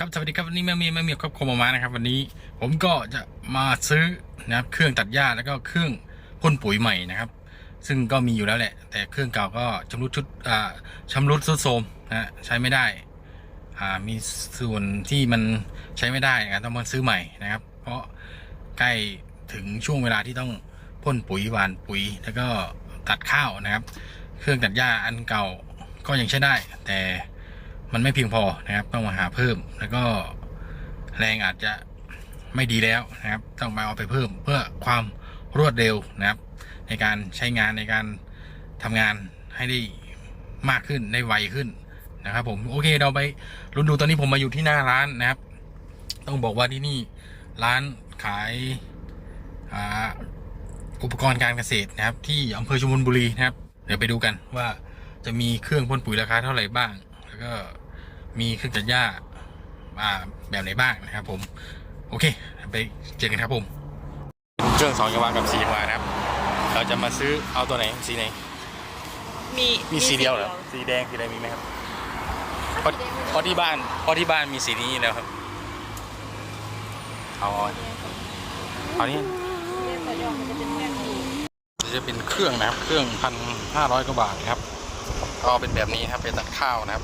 ครับสวัสดีครับวันนี้แม่เมียแม่เมียครอบคมามานะครับวันนี้ผมก็จะมาซื้อนะครับเครื่องตัดหญ้าแล้วก็เครื่องพ่นปุ๋ยใหม่นะครับ ซึ่งก็มีอยู่แล้วแหละ แต่เครื่องเก่าก็ชำรุดชุดอ่าชำรุดทรุดโทรมนะใช้ไม่ได้อ่ามีส่วนที่มันใช้ไม่ได้นะครับต้องมาซื้อใหม่นะครับ เพราะใกล้ถึงช่วงเวลาที่ต้องพ่นปุ๋ยหวานปุ๋ย แล้วก็ตัดข้าวนะครับ เครื่องตัดหญ้าอันเก่าก็ยังใช้ได้ แต่ มันไม่เพียงพอนะครับ ต้องมาหาเพิ่ม แล้วก็แรงอาจจะไม่ดีแล้วนะครับ ต้องมาเอาไปเพิ่มเพื่อความรวดเร็วนะครับ ในการใช้งานในการทำงานให้ได้มากขึ้นได้ไวขึ้นนะครับผมโอเคเราไปรุนดูตอนนี้ผมมาอยู่ที่หน้าร้านนะครับ ต้องบอกว่าที่นี่ร้านขายอุปกรณ์การเกษตรนะครับ ที่อำเภอชุมพลบุรีนะครับ เดี๋ยวไปดูกันว่าจะมีเครื่องพ่นปุ๋ยราคาเท่าไหร่บ้าง แล้วก็ มีเครื่องตัดหญ้าอ่าแบบไหนบ้างนะครับ ผม โอเค ไปเจอกันครับผมเครื่องสองจังหวะกับสี่จังหวะนะครับ เราจะมาซื้อเอาตัวไหนสีไหนมีมีสีเดียวเหรอสีแดงสีอะไรมีไหมครับเพราะเพราะที่บ้านเพราะที่บ้านมีสีนี้แล้วครับเอาเอานี้จะเป็นเครื่องนะครับ เครื่องพันห้าร้อยกว่าบาทนะครับก็เป็นแบบนี้ครับเป็นตัดข้าวนะครับ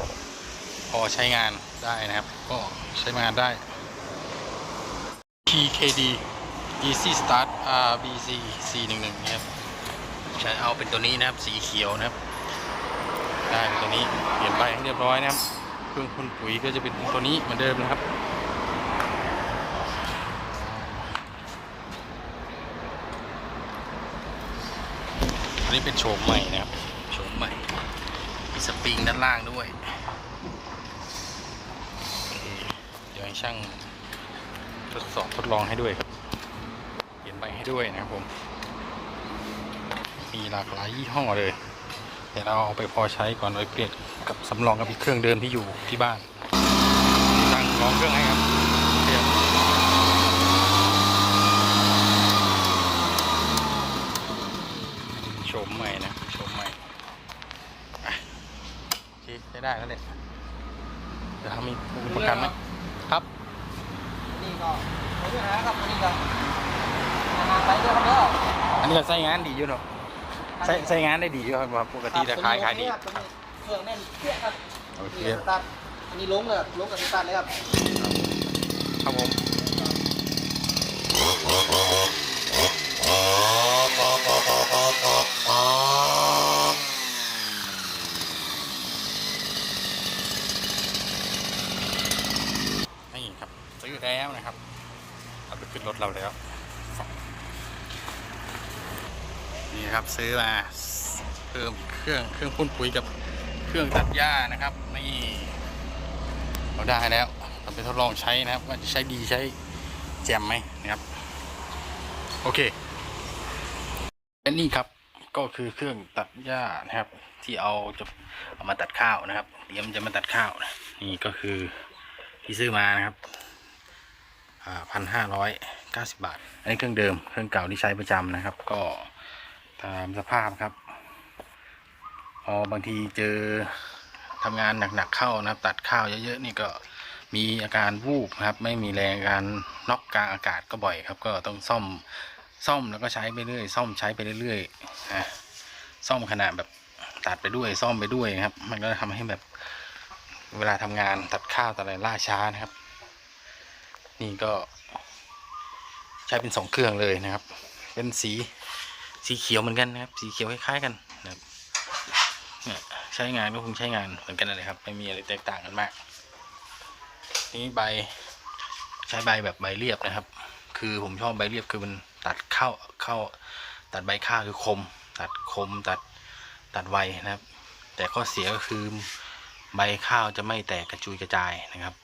พอใช้งานได้นะครับ ก็ใช้งานได้ PKD Easy Start RBC C11 นะครับใช้เอาเป็นตัวนี้นะครับ สีเขียวนะครับ ได้ตัวนี้เปลี่ยนไปให้เรียบร้อยนะครับ เครื่องพ่นปุ๋ยก็จะเป็นตัวนี้เหมือนเดิมนะครับอันนี้เป็นโฉมใหม่นะครับโฉมใหม่มีสปริงด้านล่างด้วย ดี๋ยวให้ช่างทดสอบทดลองให้ด้วยครับเปลี่ยนใบให้ด้วยนะครับผม มีหลากหลายยี่ห้อเลยเดี๋ยวเราเอาไปพอใช้ก่อนไว้เปลี่ยนกับสำรองกับอีกเครื่องเดิมที่อยู่ที่บ้านตั้งลองเครื่องให้ครับเตรียมโฉมใหม่นะโฉมใหม่อะโอเคใช้ได้แล้วเนี่ยเดี๋ยวเขามีประกันไหม ก็ไม่มีปัญหาครับอันนี้ก็งานไปเรื่อยครับเด้ออันนี้ก็ใช้งานดีอยู่เนาะใช้ใช้งานได้ดีอยู่ครับปกติราคาขายดีครับตัวนี้เครื่องแน่นเปี้ยครับโอเคนี่สตาร์ทอันนี้ลงเลยลงกับสตาร์ทเลยครับครับผมนี่ครับซื้อแล้วนะครับ เราแล้ว นี่ครับซื้อมาเพิ่มเครื่องเครื่องพ่นปุ๋ยกับเครื่องตัดหญ้านะครับนี่เราได้แล้วเราไปทดลองใช้นะครับว่าจะใช้ดีใช้แจ่มไหมนะครับ โอเคและนี่ครับก็คือเครื่องตัดหญ้านะครับ ที่เอาจะเอามาตัดข้าวนะครับ เตรียมจะมาตัดข้าวนะนี่ก็คือที่ซื้อมานะครับอ่าพันห้าร้อย เก้าสิบาท อันนี้เครื่องเดิม เครื่องเก่าที่ใช้ประจำนะครับ ก็ตามสภาพครับ พอบางทีเจอทำงานหนักๆเข้านะครับ ตัดข้าวเยอะๆนี่ก็มีอาการวูบครับ ไม่มีแรงการน็อกกลางอากาศก็บ่อยครับ ก็ต้องซ่อมซ่อมแล้วก็ใช้ไปเรื่อยซ่อมใช้ไปเรื่อยๆอะซ่อมขนาดแบบตัดไปด้วยซ่อมไปด้วยครับ มันก็ทำให้แบบเวลาทำงานตัดข้าวตัดอะไรล่าช้านะครับ นี่ก็ ใช้เป็นสองเครื่องเลยนะครับ เป็นสีสีเขียวเหมือนกันนะครับ สีเขียวคล้ายๆกันนะครับเนี่ยใช้งานก็คงใช้งานเหมือนกันเลยครับไม่มีอะไรแตกต่างกันมาก นี่ใบใช้ใบแบบใบเรียบนะครับ คือผมชอบใบเรียบคือมันตัดเข้าเข้าตัดใบข้าวคือคม ตัดคมตัดตัดไวนะครับ แต่ข้อเสียก็คือใบข้าวจะไม่แตกกระจุยกระจายนะครับ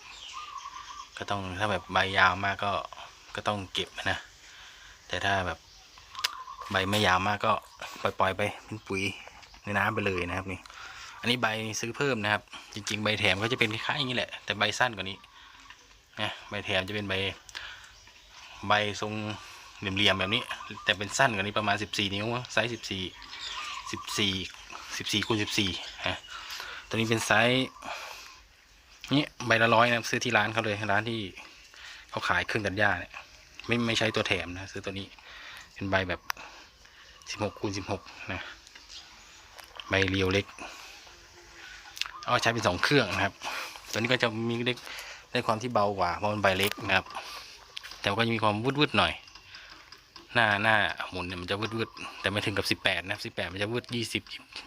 ก็ต้องถ้าแบบใบยาวมากก็ ก็ต้องเก็บนะ แต่ถ้าแบบใบไม่ยาวมากก็ปล่อยๆไปเป็นปุ๋ยในน้ำไปเลยนะครับนี่ อันนี้ใบซื้อเพิ่มนะครับ จริง ๆ ใบแถมก็จะเป็นคล้ายๆอย่างนี้แหละ แต่ใบสั้นกว่านี้นะใบแถมจะเป็นใบ ใบทรงเหลี่ยมๆแบบนี้ แต่เป็นสั้นกว่านี้ประมาณ 14 นิ้วไซส์ 14 14 14คูณ14ฮะตัวนี้เป็นไซส์นี่ใบละร้อยนะซื้อที่ร้านเขาเลยร้านที่เขาขายเครื่องตัดหญ้าเนี่ย ไม่ไม่ใช้ตัวแถมนะซื้อตัวนี้เป็นใบแบบสิบหกคูณสิบหกนะ ใบเรียวเล็ก เอาใช้เป็นสองเครื่องนะครับ ตัวนี้ก็จะมีเล็กได้ความที่เบากว่าเพราะมันใบเล็กนะครับ แต่ก็จะมีความวืดๆหน่อย หน้าหน้าหมุนเนี่ยมันจะวืดๆแต่ไม่ถึงกับสิบแปดนะสิบแปดมันจะวืดยี่สิบ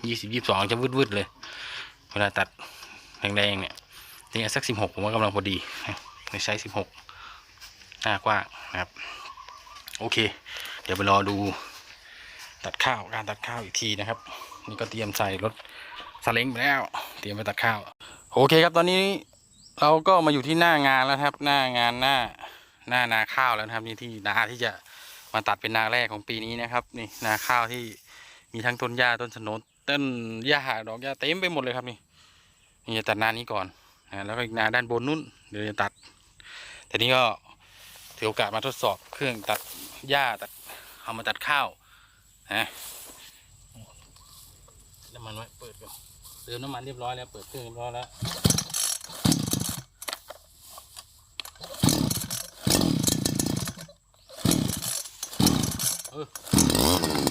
ยี่สิบยี่สิบสองจะวืดๆเลย เวลาตัดแรงๆเนี่ยนี่สักสิบหกผมว่ากำลังพอดีใช้สิบหก หน้ากว้างนะครับ โอเค เดี๋ยวไปรอดูตัดข้าวการตัดข้าวอีกทีนะครับ นี่ก็เตรียมใส่รถสเล้งไปแล้ว เตรียมไปตัดข้าว โอเคครับตอนนี้เราก็มาอยู่ที่หน้างานแล้วครับ หน้างานหน้าหน้านาข้าวแล้วนะครับ นี่ที่นาที่จะมาตัดเป็นนาแรกของปีนี้นะครับ นี่นาข้าวที่มีทั้งต้นหญ้าต้นสนต้นหญ้าดอกหญ้าเต็มไปหมดเลยครับนี่นี่จะตัดนานี้ก่อนนะแล้วก็อีกนาด้านบนนู้นเดี๋ยวจะตัด แต่นี้ก็ ถือโอกาสมาทดสอบเครื่องตัดหญ้าตัดเอามาตัดข้าวนะน้ำมันไว้เปิดก่อนเติมน้ำมันเรียบร้อยแล้วเปิดเครื่องเรียบร้อยแล้วเออ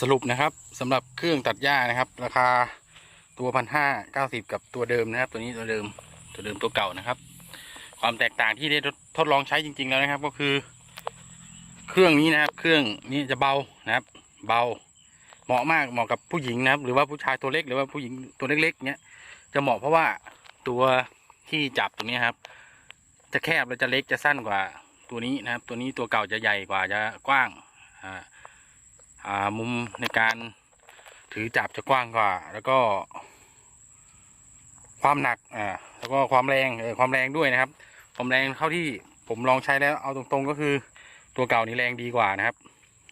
สรุปนะครับสำหรับเครื่องตัดหญ้านะครับ ราคาตัวพันห้าเก้าสิบกับตัวเดิมนะครับ ตัวนี้ตัวเดิมตัวเดิมตัวเก่านะครับ ความแตกต่างที่ได้ทดลองใช้จริง ๆ แล้วนะครับ ก็คือ เครื่องนี้นะครับ เครื่องนี้จะเบานะครับ เบา เหมาะมากเหมาะกับผู้หญิงนะครับ หรือว่าผู้ชายตัวเล็กหรือว่าผู้หญิงตัวเล็กๆเนี้ยจะเหมาะเพราะว่าตัวที่จับตรงนี้ครับ จะแคบและจะเล็กจะสั้นกว่าตัวนี้นะครับ ตัวนี้ตัวเก่าจะใหญ่กว่าจะกว้างอ่า มุมในการถือจับจะกว้างกว่า แล้วก็ ความหนักอ่าแล้วก็ความแรงเออความแรงด้วยนะครับ ความแรงเข้าที่ผมลองใช้แล้วเอาตรงๆก็คือ ตัวเก่านี่แรงดีกว่านะครับ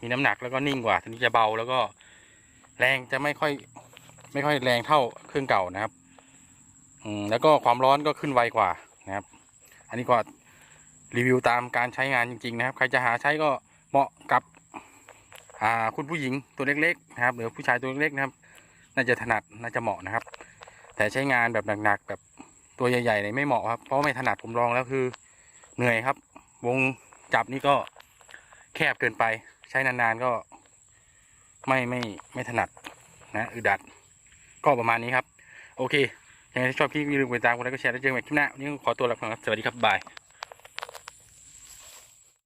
มีน้ำหนักแล้วก็นิ่งกว่าทีนี้จะเบาแล้วก็ แรงจะไม่ค่อย ไม่ค่อยแรงเท่าเครื่องเก่านะครับอืมแล้วก็ความร้อนก็ขึ้นไวกว่านะครับ อันนี้ก็รีวิวตามการใช้งานจริง ๆ นะครับ ใครจะหาใช้ก็เหมาะกับ อ่าคุณผู้หญิงตัวเล็กๆนะครับหรือผู้ชายตัวเล็กๆนะครับน่าจะถนัดน่าจะเหมาะนะครับ แต่ใช้งานแบบหนักๆแบบตัวใหญ่ๆเนี่ยไม่เหมาะครับเพราะไม่ถนัดผมลองแล้วคือเหนื่อยครับ วงจับนี่ก็แคบเกินไป ใช้นานๆก็ไม่ไม่ไม่ถนัดนะอึดอัดก็ประมาณนี้ครับ โอเคยังไงถ้าชอบคลิปนี้อย่าลืมกดติดตามกดไลค์กดแชร์แล้วเจอกันใหม่คลิปหน้าวันนี้ขอตัวลาไปก่อนครับสวัสดีครับบาย